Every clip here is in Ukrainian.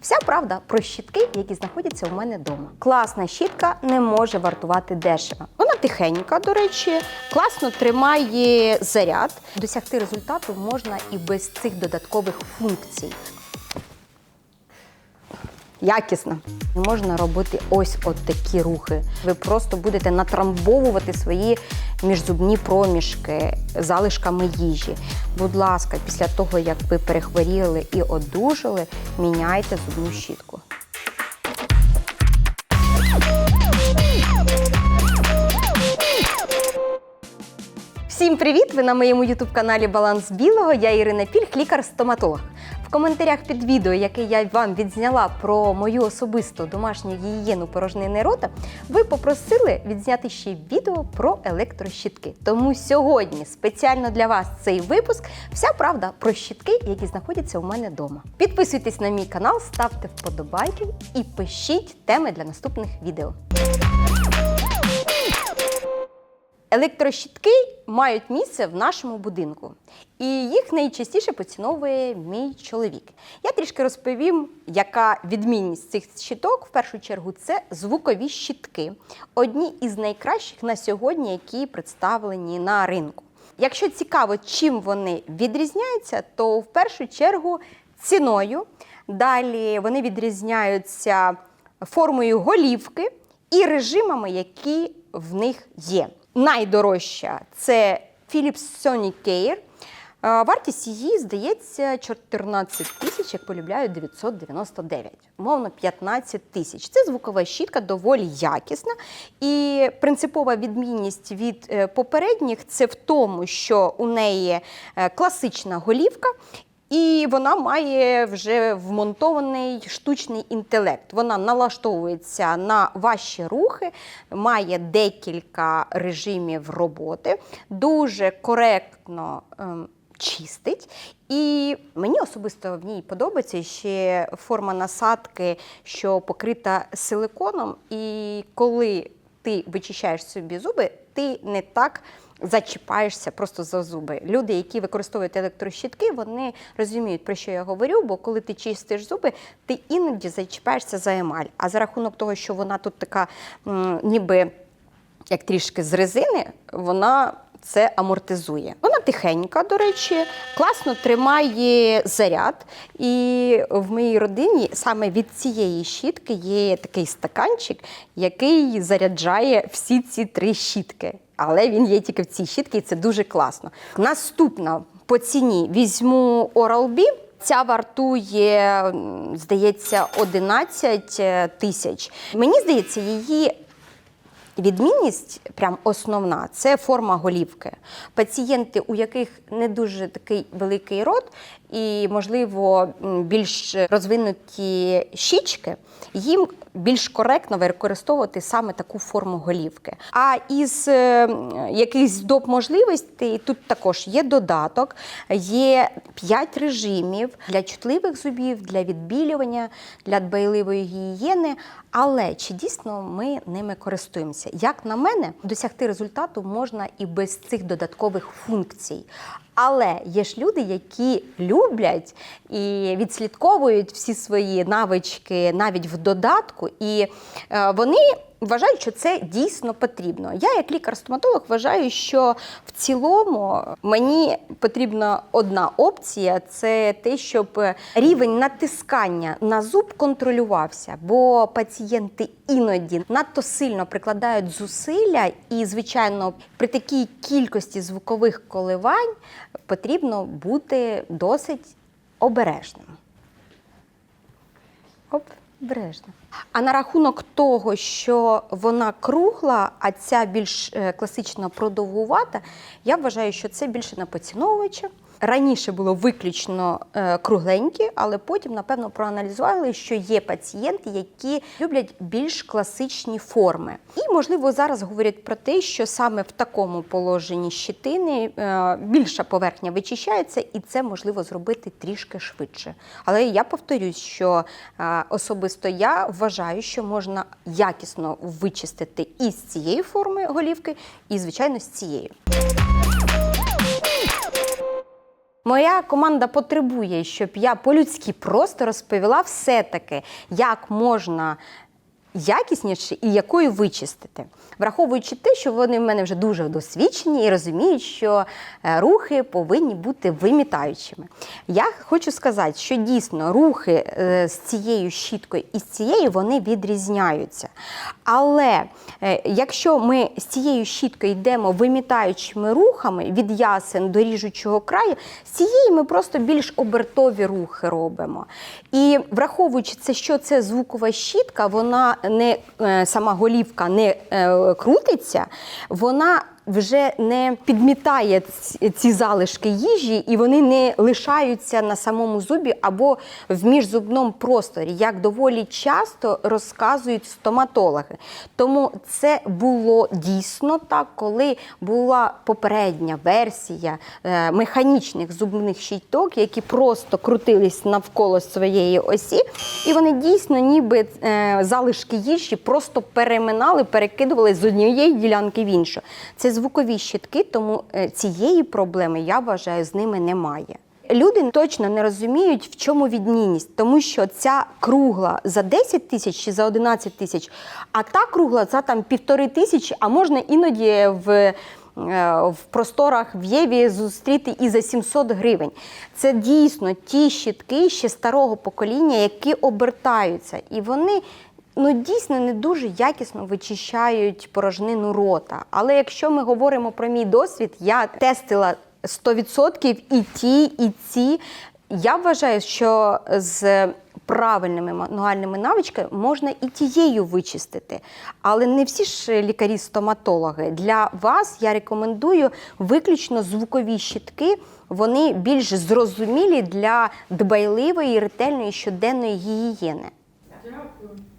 Вся правда про щітки, які знаходяться у мене вдома. Класна щітка не може вартувати дешево. Вона тихенька, до речі, класно тримає заряд. Досягти результату можна і без цих додаткових функцій. Якісно. Можна робити ось от такі рухи. Ви просто будете натрамбовувати свої міжзубні проміжки залишками їжі. Будь ласка, після того, як ви перехворіли і одужали, міняйте зубну щітку. Всім привіт! Ви на моєму ютуб-каналі Баланс Білого. Я Ірина Пільх, лікар-стоматолог. В коментарях під відео, яке я вам відзняла про мою особисту домашню гігієну порожнини рота, ви попросили відзняти ще відео про електрощітки. Тому сьогодні спеціально для вас цей випуск вся правда про щітки, які знаходяться у мене вдома. Підписуйтесь на мій канал, ставте вподобайки і пишіть теми для наступних відео. Електрощітки мають місце в нашому будинку, і їх найчастіше поціновує мій чоловік. Я трішки розповім, яка відмінність цих щиток. В першу чергу це звукові щітки, одні із найкращих на сьогодні, які представлені на ринку. Якщо цікаво, чим вони відрізняються, то в першу чергу ціною. Далі вони відрізняються формою голівки і режимами, які в них є. Найдорожча це Philips Sonic Care. Е, Вартість її, здається, 14 тисяч, як полюбляють, 999. Умовно, 15 тисяч. Це звукова щітка, доволі якісна. І принципова відмінність від е, попередніх це в тому, що у неї е, класична голівка. І вона має вже вмонтований штучний інтелект. Вона налаштовується на ваші рухи, має декілька режимів роботи, дуже коректно ем, чистить. І мені особисто в ній подобається ще форма насадки, що покрита силиконом. І коли ти вичищаєш собі зуби, ти не так зачіпаєшся просто за зуби. Люди, які використовують електрощітки, вони розуміють, про що я говорю, бо коли ти чистиш зуби, ти іноді зачіпаєшся за емаль. А за рахунок того, що вона тут така, ніби як трішки з резини, вона це амортизує. Вона тихенька, до речі, класно тримає заряд. І в моїй родині саме від цієї щітки є такий стаканчик, який заряджає всі ці три щітки. Але він є тільки в цій щітці, і це дуже класно. Наступна по ціні візьму Oral-B. Ця вартує, здається, 11 тисяч. Мені здається, її Відмінність, прям основна, це форма голівки. Пацієнти, у яких не дуже такий великий рот і, можливо, більш розвинуті щічки, їм більш коректно використовувати саме таку форму голівки. А із е, якихось доп можливостей тут також є додаток, є 5 режимів для чутливих зубів, для відбілювання, для дбайливої гігієни. Але чи дійсно ми ними користуємося? Як на мене, досягти результату можна і без цих додаткових функцій. Але є ж люди, які люблять і відслідковують всі свої навички навіть в додатку, і е, вони вважають, що це дійсно потрібно. Я, як лікар-стоматолог, вважаю, що в цілому мені потрібна одна опція це те, щоб рівень натискання на зуб контролювався, бо пацієнти іноді надто сильно прикладають зусилля, і, звичайно, при такій кількості звукових коливань потрібно бути досить обережним. Оп, обережно. А на рахунок того, що вона кругла, а ця більш е, класично продовгувата, я вважаю, що це більше на поціновувача. Раніше було виключно е, кругленькі, але потім, напевно, проаналізували, що є пацієнти, які люблять більш класичні форми. І, можливо, зараз говорять про те, що саме в такому положенні щитини е, більша поверхня вичищається, і це можливо зробити трішки швидше. Але я повторюсь, що е, особисто я вважаю, що можна якісно вичистити і з цієї форми голівки, і, звичайно, з цієї. Моя команда потребує, щоб я по-людськи просто розповіла все-таки, як можна якісніше і якою вичистити. Враховуючи те, що вони в мене вже дуже досвідчені і розуміють, що е, рухи повинні бути вимітаючими. Я хочу сказати, що дійсно рухи е, з цією щіткою і з цією вони відрізняються. Але е, якщо ми з цією щіткою йдемо вимітаючими рухами від ясен до ріжучого краю, з цієї ми просто більш обертові рухи робимо. І враховуючи це, що це звукова щітка, вона не е, сама голівка не е, крутиться, вона вже не підмітає ці- залишки їжі, і вони не лишаються на самому зубі або в міжзубному просторі, як доволі часто розказують стоматологи. Тому це було дійсно так, коли була попередня версія е, механічних зубних щиток, які просто крутились навколо своєї осі, і вони дійсно, ніби е, залишки їжі, просто переминали, перекидували з однієї ділянки в іншу. Це звукові щитки, тому е, цієї проблеми я вважаю з ними немає. Люди точно не розуміють, в чому відмінність, тому що ця кругла за 10 тисяч чи за 11 тисяч, а та кругла за там півтори тисячі, а можна іноді в, е, в просторах в Єві зустріти і за 700 гривень. Це дійсно ті щітки ще старого покоління, які обертаються, і вони. Ну, дійсно не дуже якісно вичищають порожнину рота. Але якщо ми говоримо про мій досвід, я тестила 100% і ті, і ці. Я вважаю, що з правильними мануальними навичками можна і тією вичистити. Але не всі ж лікарі-стоматологи. Для вас я рекомендую виключно звукові щітки. Вони більш зрозумілі для дбайливої, ретельної щоденної гігієни. Дякую.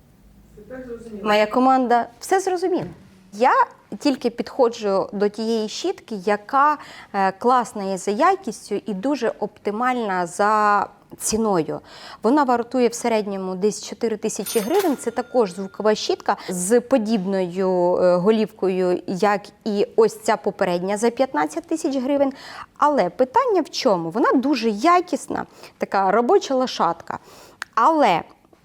Моя команда все зрозуміла. Я тільки підходжу до тієї щітки, яка е, класна є за якістю і дуже оптимальна за ціною. Вона вартує в середньому десь 4 тисячі гривень. Це також звукова щітка з подібною е, голівкою, як і ось ця попередня за 15 тисяч гривень. Але питання в чому? Вона дуже якісна, така робоча лошадка. Але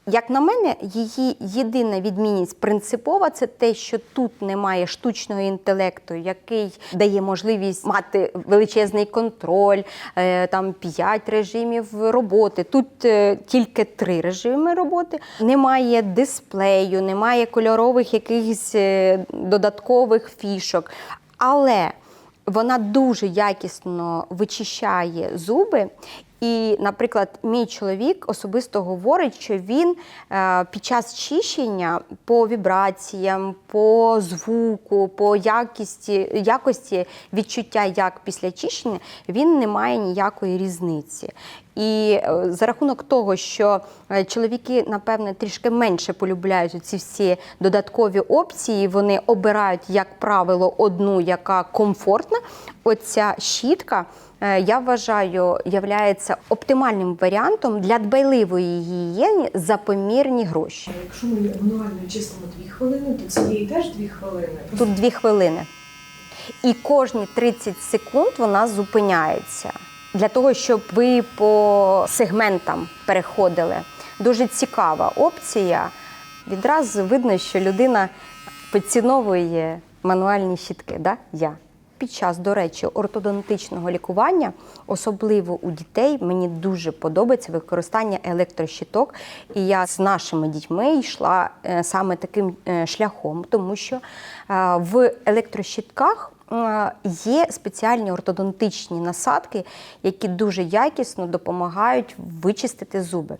як на мене, її єдина відмінність принципова це те, що тут немає штучного інтелекту, який дає можливість мати величезний контроль, е, там 5 режимів роботи. Тут е, тільки три режими роботи. Немає дисплею, немає кольорових якихось е, додаткових фішок. Але вона дуже якісно вичищає зуби. І, наприклад, мій чоловік особисто говорить, що він е, під час чищення по вібраціям, по звуку, по якості, якості відчуття, як після чищення, він не має ніякої різниці. І е, за рахунок того, що е, чоловіки, напевне, трішки менше полюбляють ці всі додаткові опції, вони обирають, як правило, одну, яка комфортна. Оця щітка. е, Я вважаю, являється оптимальним варіантом для дбайливої гігієни за помірні гроші. А Якщо ми мануально чистимо 2 хвилини, то цієї теж 2 хвилини. Тут дві хвилини. І кожні 30 секунд вона зупиняється для того, щоб ви по сегментам переходили. Дуже цікава опція. Відразу видно, що людина поціновує мануальні щітки. Да? Я. Під час, до речі, ортодонтичного лікування, особливо у дітей, мені дуже подобається використання електрощиток. І я з нашими дітьми йшла е, саме таким е, шляхом, тому що е, в електрощитках є спеціальні ортодонтичні насадки, які дуже якісно допомагають вичистити зуби.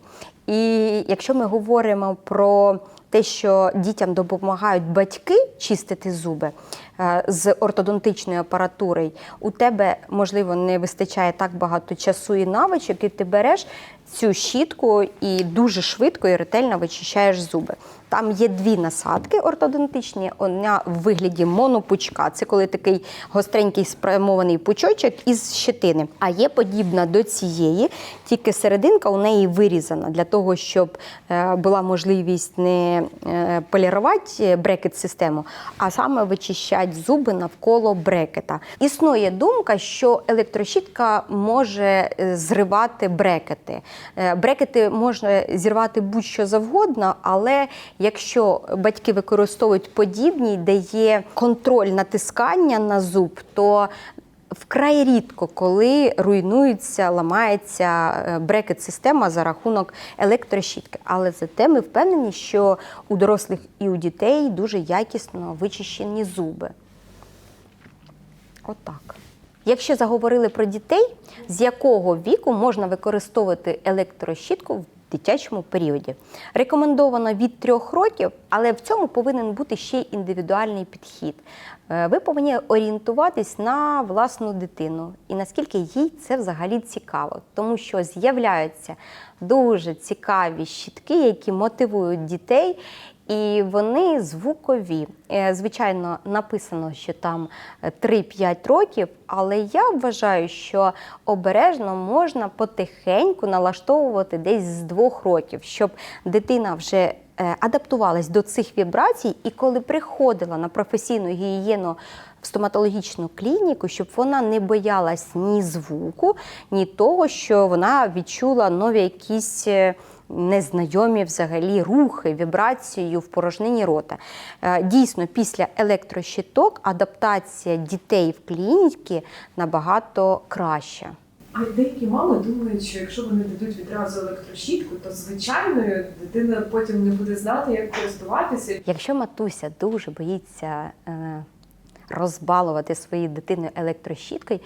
І якщо ми говоримо про те, що дітям допомагають батьки чистити зуби е, з ортодонтичною апаратурою, у тебе, можливо, не вистачає так багато часу і навичок, і ти береш цю щітку і дуже швидко і ретельно вичищаєш зуби. Там є дві насадки ортодонтичні. Одна в вигляді монопучка. Це коли такий гостренький спрямований пучочок із щетини. А є подібна до цієї, тільки серединка у неї вирізана для того, щоб е, була можливість не е, полірувати брекет-систему, а саме вичищати зуби навколо брекета. Існує думка, що електрощітка може е, зривати брекети. Е, Брекети можна зірвати будь-що завгодно, але якщо батьки використовують подібні, де є контроль натискання на зуб, то Вкрай рідко, коли руйнується, ламається е, брекет-система за рахунок електрощітки. Але зате ми впевнені, що у дорослих і у дітей дуже якісно вичищені зуби. Отак. Якщо заговорили про дітей, з якого віку можна використовувати електрощітку в дитячому періоді? Рекомендовано від трьох років, але в цьому повинен бути ще й індивідуальний підхід. Е, Ви повинні орієнтуватись на власну дитину і наскільки їй це взагалі цікаво, тому що з'являються дуже цікаві щітки, які мотивують дітей. І вони звукові. Е, Звичайно, написано, що там е, 3-5 років, але я вважаю, що обережно можна потихеньку налаштовувати десь з двох років, щоб дитина вже е, адаптувалась до цих вібрацій, і коли приходила на професійну гігієну в стоматологічну клініку, щоб вона не боялась ні звуку, ні того, що вона відчула нові якісь. Незнайомі взагалі рухи, вібрацію в порожнині рота. Е, Дійсно, після електрощиток адаптація дітей в клініці набагато краща. А деякі мами думають, що якщо вони дадуть відразу електрощітку, то звичайною дитина потім не буде знати, як користуватися. Якщо матуся дуже боїться е, розбалувати свою дитину електрощіткою,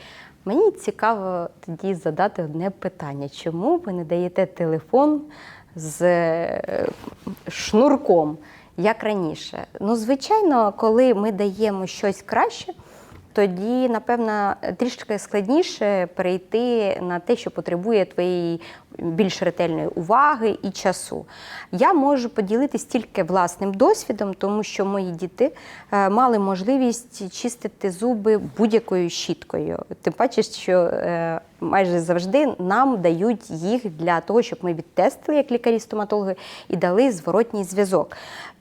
мені цікаво тоді задати одне питання: чому ви не даєте телефон з е, шнурком, як раніше? Ну, звичайно, коли ми даємо щось краще. Тоді, напевно, трішки складніше перейти на те, що потребує твоєї більш ретельної уваги і часу. Я можу поділитись тільки власним досвідом, тому що мої діти е, мали можливість чистити зуби будь-якою щіткою. Тим паче, що е, майже завжди нам дають їх для того, щоб ми відтестили як лікарі-стоматологи і дали зворотній зв'язок.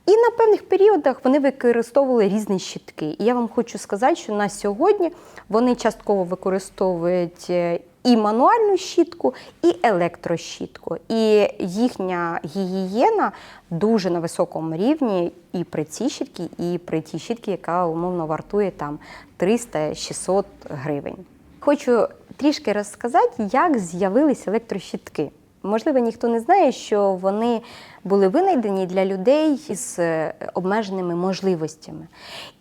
І на певних періодах вони використовували різні щітки. І я вам хочу сказати, що на сьогодні вони частково використовують е, і мануальну щітку, і електрощітку. І їхня гігієна дуже на високому рівні і при цій щітці, і при тій щітці, яка умовно вартує там 300-600 гривень. Хочу трішки розказати, як з'явились електрощітки. Можливо, ніхто не знає, що вони були винайдені для людей з е, обмеженими можливостями.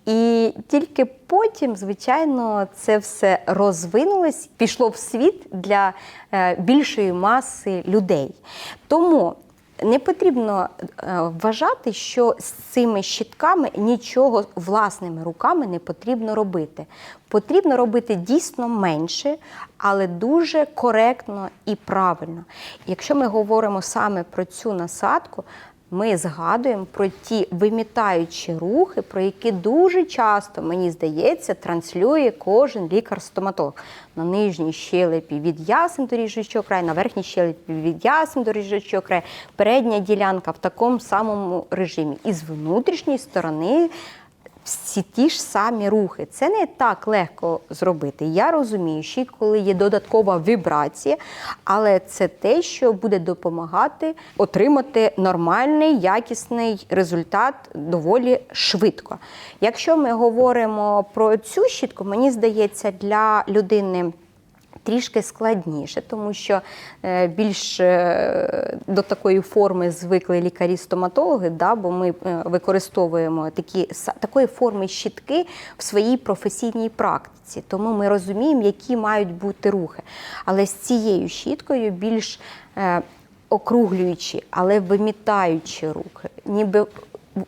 І тільки потім, звичайно, це все розвинулось, пішло в світ для е, більшої маси людей. Тому не потрібно е, вважати, що з цими щітками нічого власними руками не потрібно робити. Потрібно робити дійсно менше, але дуже коректно і правильно. Якщо ми говоримо саме про цю насадку, ми згадуємо про ті вимітаючі рухи, про які дуже часто, мені здається, транслює кожен лікар-стоматолог. На нижній щелепі від ясен до ріжучого краю, на верхній щелепі від ясен до ріжучого краю, передня ділянка в такому самому режимі. І з внутрішньої сторони всі ті ж самі рухи. Це не так легко зробити. Я розумію, що коли є додаткова вібрація, але це те, що буде допомагати отримати нормальний, якісний результат доволі швидко. Якщо ми говоримо про цю щітку, мені здається, для людини. Трішки складніше, тому що е, більш е, до такої форми звикли лікарі-стоматологи, да, бо ми е, використовуємо такі, такої форми щітки в своїй професійній практиці. Тому ми розуміємо, які мають бути рухи. Але з цією щіткою більш округлюючі, але вимітаючі рухи, ніби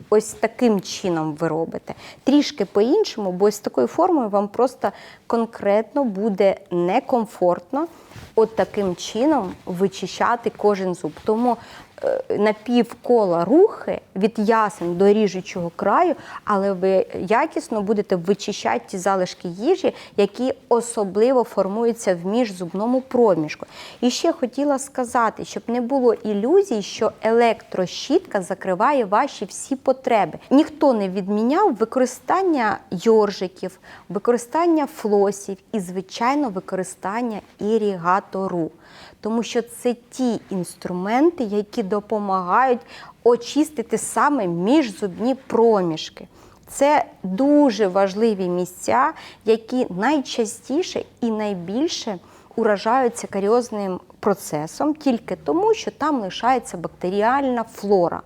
ось таким чином ви робите. Трішки по-іншому, бо ось такою формою вам просто конкретно буде некомфортно от таким чином вичищати кожен зуб. Тому е, на півкола рухи від ясен до ріжучого краю, але ви якісно будете вичищати ті залишки їжі, які особливо формуються в міжзубному проміжку. І ще хотіла сказати, щоб не було ілюзій, що електрощітка закриває ваші всі потреби. Ніхто не відміняв використання йоржиків, використання флосів і, звичайно, використання ірігатору. Тому що це ті інструменти, які допомагають очистити саме міжзубні проміжки. Це дуже важливі місця, які найчастіше і найбільше уражаються каріозним процесом тільки тому, що там лишається бактеріальна флора.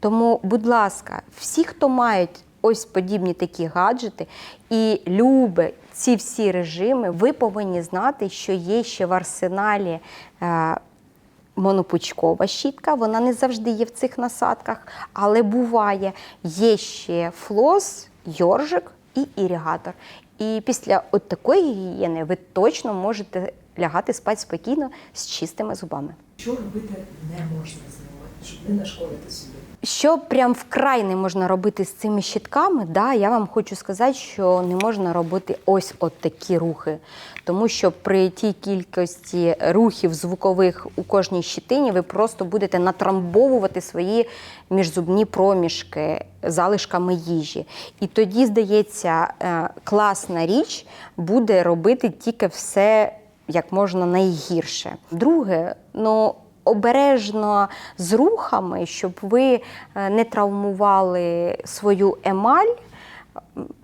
Тому, будь ласка, всі, хто мають ось подібні такі гаджети і любить ці всі режими, ви повинні знати, що є ще в арсеналі. е, Монопучкова щітка, вона не завжди є в цих насадках, але буває. Є ще флос, йоржик і іригатор. І після от такої гігієни ви точно можете лягати спати спокійно з чистими зубами. Що робити не можна з щоб не нашкодити собі? Що прям вкрай не можна робити з цими щитками, да, я вам хочу сказати, що не можна робити ось от такі рухи. Тому що при тій кількості рухів звукових у кожній щитині ви просто будете натрамбовувати свої міжзубні проміжки залишками їжі. І тоді, здається, е, класна річ буде робити тільки все як можна найгірше. Друге, ну обережно з рухами, щоб ви е, не травмували свою емаль.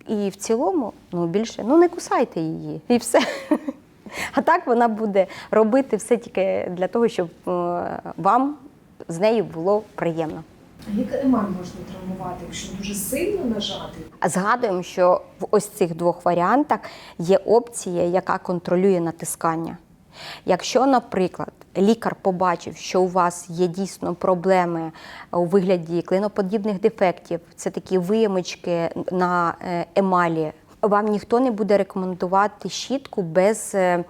І в цілому, ну більше, ну не кусайте її, і все. А так вона буде робити все тільки для того, щоб е, вам з нею було приємно. А як емаль можна травмувати, якщо дуже сильно нажати? А згадуємо, що в ось цих двох варіантах є опція, яка контролює натискання. Якщо, наприклад, лікар побачив, що у вас є дійсно проблеми у вигляді клиноподібних дефектів, це такі виямочки на е, емалі, вам ніхто не буде рекомендувати щітку без е,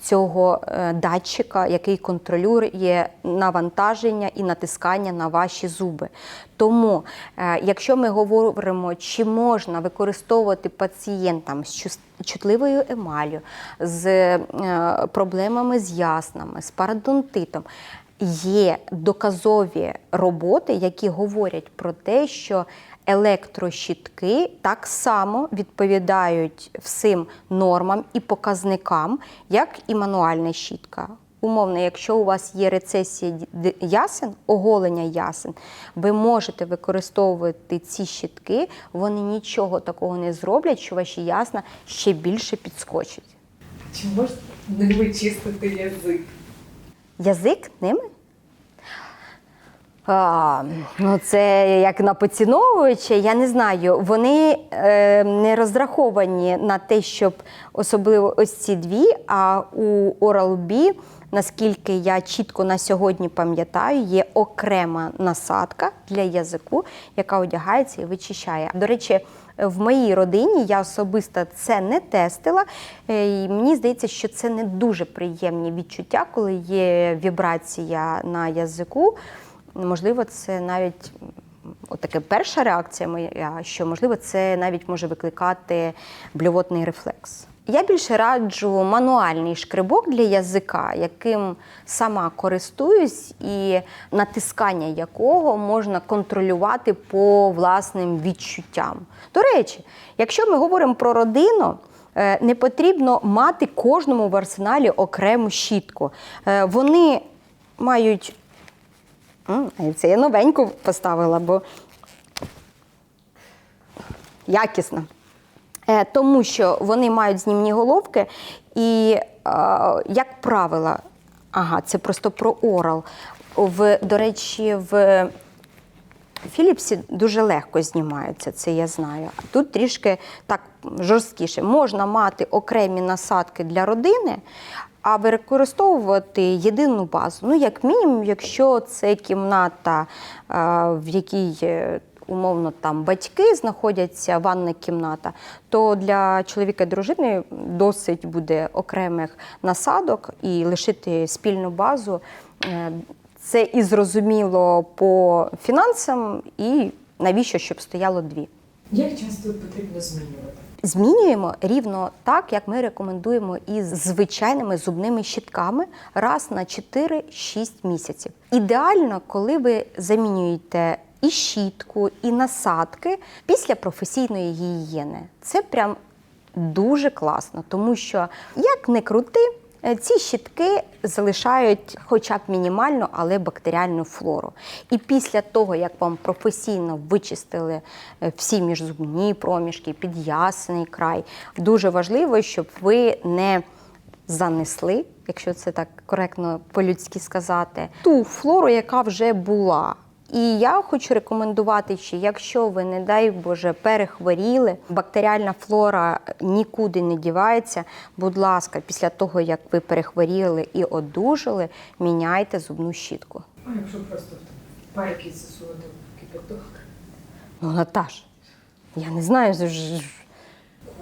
цього е, датчика, який контролює навантаження і натискання на ваші зуби. Тому, е, якщо ми говоримо, чи можна використовувати пацієнтам з чутливою емаллю, з проблемами з яснами, з парадонтитом, є доказові роботи, які говорять про те, що електрощітки так само відповідають всім нормам і показникам, як і мануальна щітка. Умовно, якщо у вас є рецесія ясен, оголення ясен, ви можете використовувати ці щітки, вони нічого такого не зроблять, що ваші ясна ще більше підскочать. Чи можна ними чистити язик? Язик ними? Ну це як на поціновувача, я не знаю. Вони е, не розраховані на те, щоб особливо ось ці дві, а у Oral-B, наскільки я чітко на сьогодні пам'ятаю, є окрема насадка для язику, яка одягається і вичищає. До речі, в моїй родині я особисто це не тестила. е, І мені здається, що це не дуже приємні відчуття, коли є вібрація на язику. Можливо, це навіть от таке перша реакція моя, що можливо це навіть може викликати блювотний рефлекс. Я більше раджу мануальний шкребок для язика, яким сама користуюсь, і натискання якого можна контролювати по власним відчуттям. До речі, якщо ми говоримо про родину, е, не потрібно мати кожному в арсеналі окрему щітку. Е, Вони мають Це я новеньку поставила, бо якісно. Е, Тому що вони мають знімні головки, і, е, як правило, ага, це просто про орал. В, до речі, в Філіпсі дуже легко знімаються, це я знаю. А тут трішки так жорсткіше. Можна мати окремі насадки для родини, а використовувати єдину базу. Ну, як мінімум, якщо це кімната, е, в якій е, умовно там батьки знаходяться ванна кімната, то для чоловіка і дружини досить буде окремих насадок і лишити спільну базу. Е, Це і зрозуміло по фінансам, і навіщо щоб стояло дві. Як часто потрібно змінювати? Змінюємо рівно так, як ми рекомендуємо із звичайними зубними щітками раз на 4-6 місяців. Ідеально, коли ви замінюєте і щітку, і насадки після професійної гігієни. Це прям дуже класно, тому що як не крути. Е, Ці щітки залишають хоча б мінімальну, але бактеріальну флору. І після того, як вам професійно вичистили е, всі міжзубні проміжки, під'ясний край, дуже важливо, щоб ви не занесли, якщо це так коректно по-людськи сказати, ту флору, яка вже була. І я хочу рекомендувати, що якщо ви, не дай Боже, перехворіли, бактеріальна флора нікуди не дівається. Будь ласка, після того, як ви перехворіли і одужали, міняйте зубну щітку. А якщо просто пайки засунути в кипяток? Ну, Наташ, я не знаю, ж-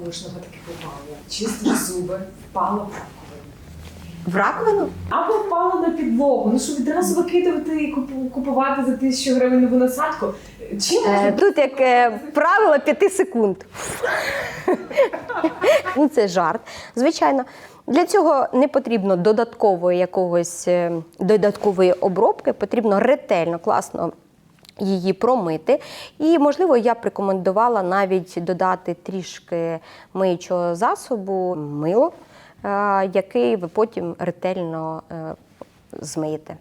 Кожного таки бувало. Чистиш зуби, впала в раковину. Або впала на підлогу. Ну що відразу викидувати і купувати за тисячу гривень нову насадку. Чим Е, можна Тут як е, правило 5 секунд. ну, це жарт. Звичайно, для цього не потрібно додаткової якогось е, додаткової обробки, потрібно ретельно, класно. Її промити. І, можливо, я б рекомендувала навіть додати трішки миючого засобу, мило, який ви потім ретельно е, змиєте.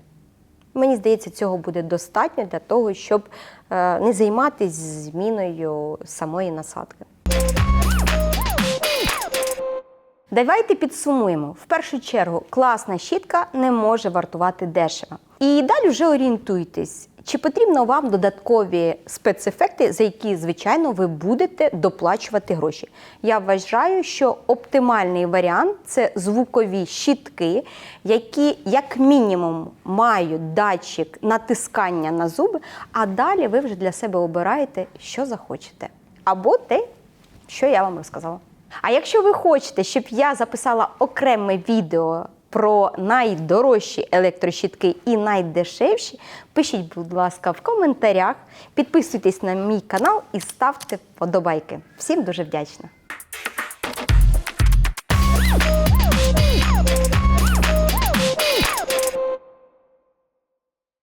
Мені здається, цього буде достатньо для того, щоб е, не займатися зміною самої насадки. Давайте підсумуємо. В першу чергу, класна щітка не може вартувати дешево. І далі вже орієнтуйтесь, чи потрібно вам додаткові спецефекти, за які, звичайно, ви будете доплачувати гроші. Я вважаю, що оптимальний варіант це звукові щітки, які, як мінімум, мають датчик натискання на зуби, а далі ви вже для себе обираєте, що захочете. Або те, що я вам розказала. А якщо ви хочете, щоб я записала окреме відео про найдорожчі електрощітки і найдешевші, пишіть, будь ласка, в коментарях, підписуйтесь на мій канал і ставте вподобайки. Всім дуже вдячна!